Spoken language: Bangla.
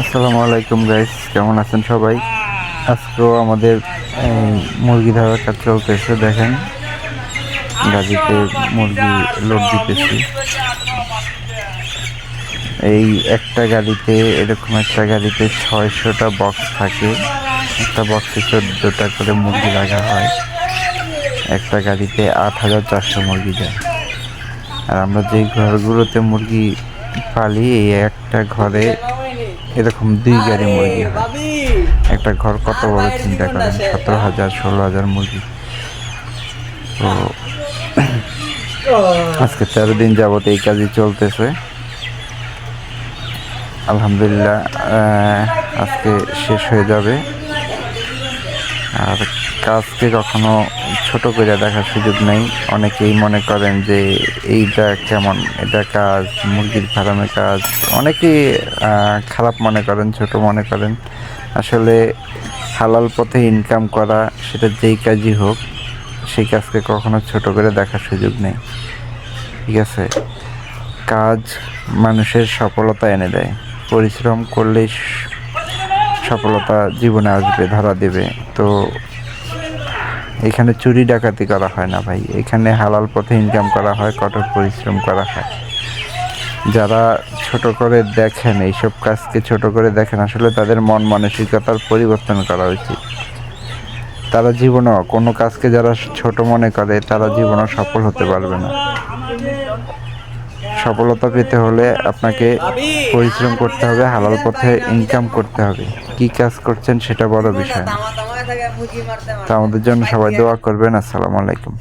আসসালামু আলাইকুম গাইস কেমন আছেন সবাই? আজকেও আমাদের মুরগি ধরার কাজ চলতেছে, দেখেন। গাড়িতে মুরগি লোড দিতেছি। এই একটা গাড়িতে, এরকম একটা গাড়িতে ছয়শোটা বক্স থাকে। একটা বক্সে চোদ্দোটা করে মুরগি রাখা হয়। একটা গাড়িতে আট হাজার চারশো মুরগি যায় আর আমরা যেই ঘরগুলোতে মুরগি পালি, এই একটা ঘরে এরকম দুই গাড়ি মুরগি হয়। একটা ঘর কত বড় চিন্তা করেন? সতেরো হাজার ষোলো হাজার মুরগি। তো আজকে তেরো দিন যাবত এই কাজই চলতেছে। আলহামদুলিল্লাহ আজকে শেষ হয়ে যাবে। আর কাজকে কখনো ছোট করে দেখার সুযোগ নেই। অনেকেই মনে করেন যে এইটা কেমন? এটা কাজ, মুরগির ফার্মে কাজ। অনেকেই খারাপ মনে করেন, ছোট মনে করেন। আসলে হালাল পথে ইনকাম করা, সেটা যেই কাজই হোক, সেই কাজকে কখনো ছোট করে দেখার সুযোগ নেই। ঠিক আছে? কাজ মানুষের সফলতা এনে দেয়। পরিশ্রম করলেই স- সফলতা জীবনে আসবে, ধরা দেবে। তো এখানে চুরি ডাকাতি করা হয় না ভাই। এখানে হালাল পথে ইনকাম করা হয়, কঠোর পরিশ্রম করা হয়। যারা ছোট করে দেখেন, এইসব কাজকে ছোট করে দেখেন, আসলে তাদের মন মানসিকতার পরিবর্তন করা উচিত। তারা জীবনেও, কোনো কাজকে যারা ছোট মনে করে, তারা জীবনে সফল হতে পারবে না। সফলতা পেতে হলে আপনাকে পরিশ্রম করতে হবে, হালাল পথে ইনকাম করতে হবে। কি কাজ করছেন সেটা বড় বিষয়। তা তো আমাদের জন্য সবাই দোয়া করবেন। আসসালামু আলাইকুম।